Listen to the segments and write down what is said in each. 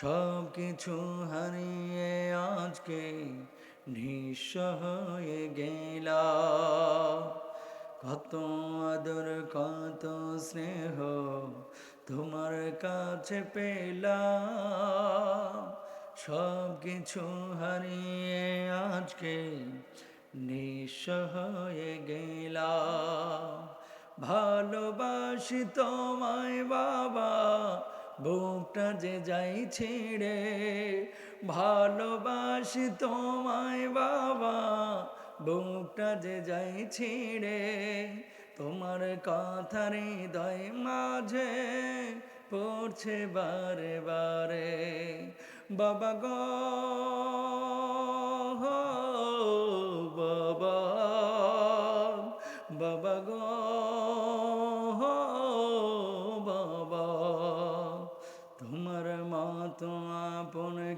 সব কিছু হারিয়ে আজকে নিঃস্ব হয়ে গেলাম। কত আদর, কত স্নেহ তোমার কাছে পেলাম। সব কিছু হারিয়ে আজকে নিঃস্ব হয়ে গেলাম। ভালোবাসি তোমায় বাবা বুকটা যে যাই ছিঁড়ে, ভালোবাসি তোমায় বাবা। বুকটা যে যাই ছিঁড়ে, তোমার কথার হৃদয় মাঝে পড়ছে বারে বারে। বাবা গো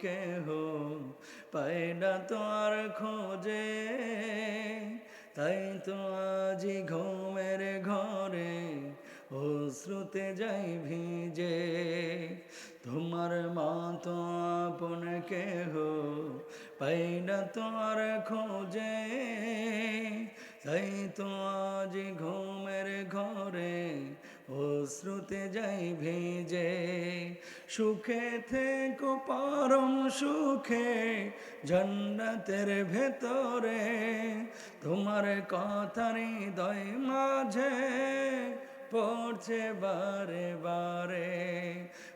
কেহ পায় না তোমার খোঁজে। তাই তো আজি ঘুমের ঘরে অশ্রুতে যাই ভিজে। তোমার মতো আপন কেহ পাই না তোমার খোঁজে। তাই তো আজ ঘুমের অশ্রুতে যাই ভেজে, সুখে থেকো পরম সুখে জন্নতের ভেতরে তোমার কথার হৃদয় মাঝে পড়ছে বারে বারে।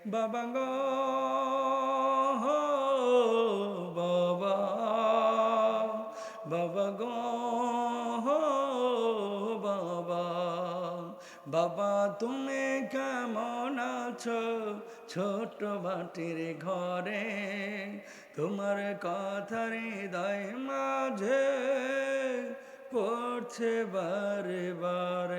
বাবা গো বাবা তুমি কেমন আছো? ছোট বাটির ঘরে তোমার কথার হৃদয় মাঝে পড়ছে বারে বার।